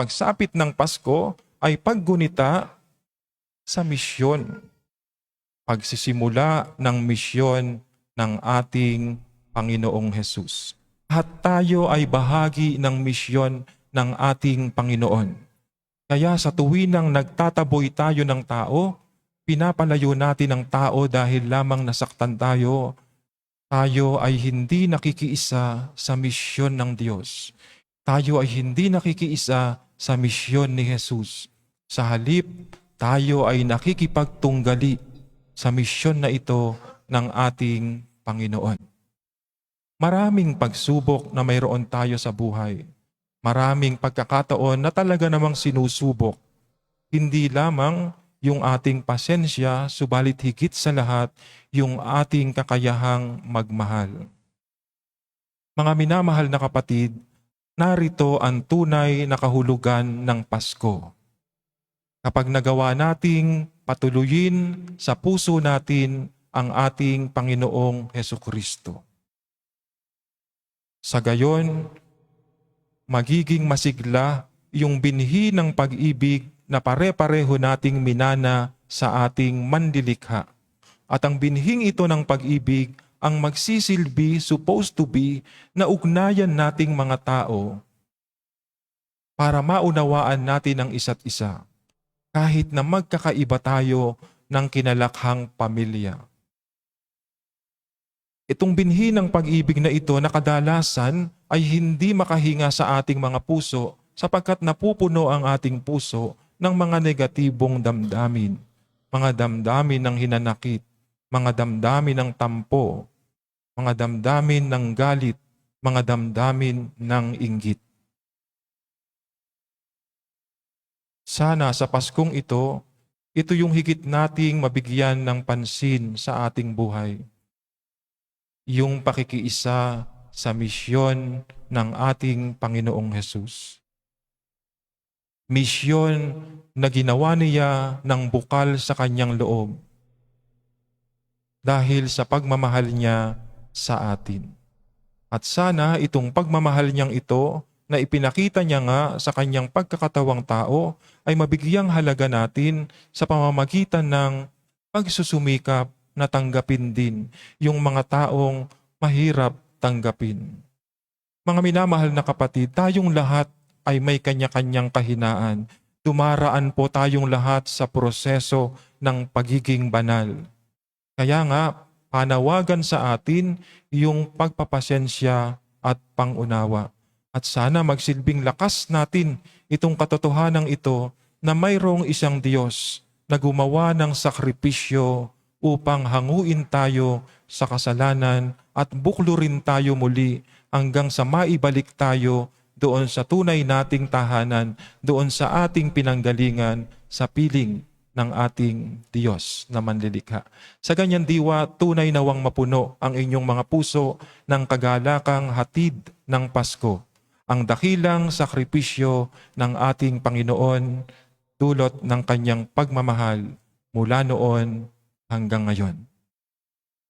pagsapit ng Pasko ay paggunita sa misyon. Pagsisimula ng misyon ng ating Panginoong Hesus. At tayo ay bahagi ng misyon ng ating Panginoon. Kaya sa tuwinang nagtataboy tayo ng tao, pinapalayo natin ang tao dahil lamang nasaktan tayo, tayo ay hindi nakikiisa sa misyon ng Diyos. Tayo ay hindi nakikiisa sa misyon ni Jesus. Sa halip, tayo ay nakikipagtunggali sa misyon na ito ng ating Panginoon. Maraming pagsubok na mayroon tayo sa buhay. Maraming pagkakataon na talaga namang sinusubok. Hindi lamang yung ating pasensya, subalit higit sa lahat, yung ating kakayahang magmahal. Mga minamahal na kapatid, narito ang tunay na kahulugan ng Pasko. Kapag nagawa nating patuloyin sa puso natin ang ating Panginoong Heso Kristo. Sa gayon, magiging masigla yung binhi ng pag-ibig na pare-pareho nating minana sa ating mandilikha. At ang binhing ito ng pag-ibig ang magsisilbi, supposed to be, na ugnayan nating mga tao para maunawaan natin ang isa't isa kahit na magkakaiba tayo ng kinalakhang pamilya. Itong binhi ng pag-ibig na ito na kadalasan ay hindi makahinga sa ating mga puso sapagkat napupuno ang ating puso ng mga negatibong damdamin, mga damdamin ng hinanakit, mga damdamin ng tampo, mga damdamin ng galit, mga damdamin ng inggit. Sana sa Paskong ito, ito yung higit nating mabigyan ng pansin sa ating buhay. Yung pakikiisa sa misyon ng ating Panginoong Hesus. Misyon na ginawa niya ng bukal sa kanyang loob dahil sa pagmamahal niya sa atin. At sana itong pagmamahal niyang ito na ipinakita niya nga sa kanyang pagkakatawang tao ay mabigyang halaga natin sa pamamagitan ng pagsusumikap na tanggapin din yung mga taong mahirap tanggapin. Mga minamahal na kapatid, tayong lahat ay may kanya-kanyang kahinaan. Dumaraan po tayong lahat sa proseso ng pagiging banal. Kaya nga, panawagan sa atin yung pagpapasensya at pangunawa. At sana magsilbing lakas natin itong katotohanan ito na mayroong isang Diyos na gumawa ng sakripisyo upang hanguin tayo sa kasalanan at buklurin tayo muli hanggang sa maibalik tayo doon sa tunay nating tahanan, doon sa ating pinanggalingan, sa piling ng ating Diyos na manlilikha. Sa ganyan diwa, tunay nawang mapuno ang inyong mga puso ng kagalakang hatid ng Pasko, ang dakilang sakripisyo ng ating Panginoon dulot ng kanyang pagmamahal mula noon hanggang ngayon.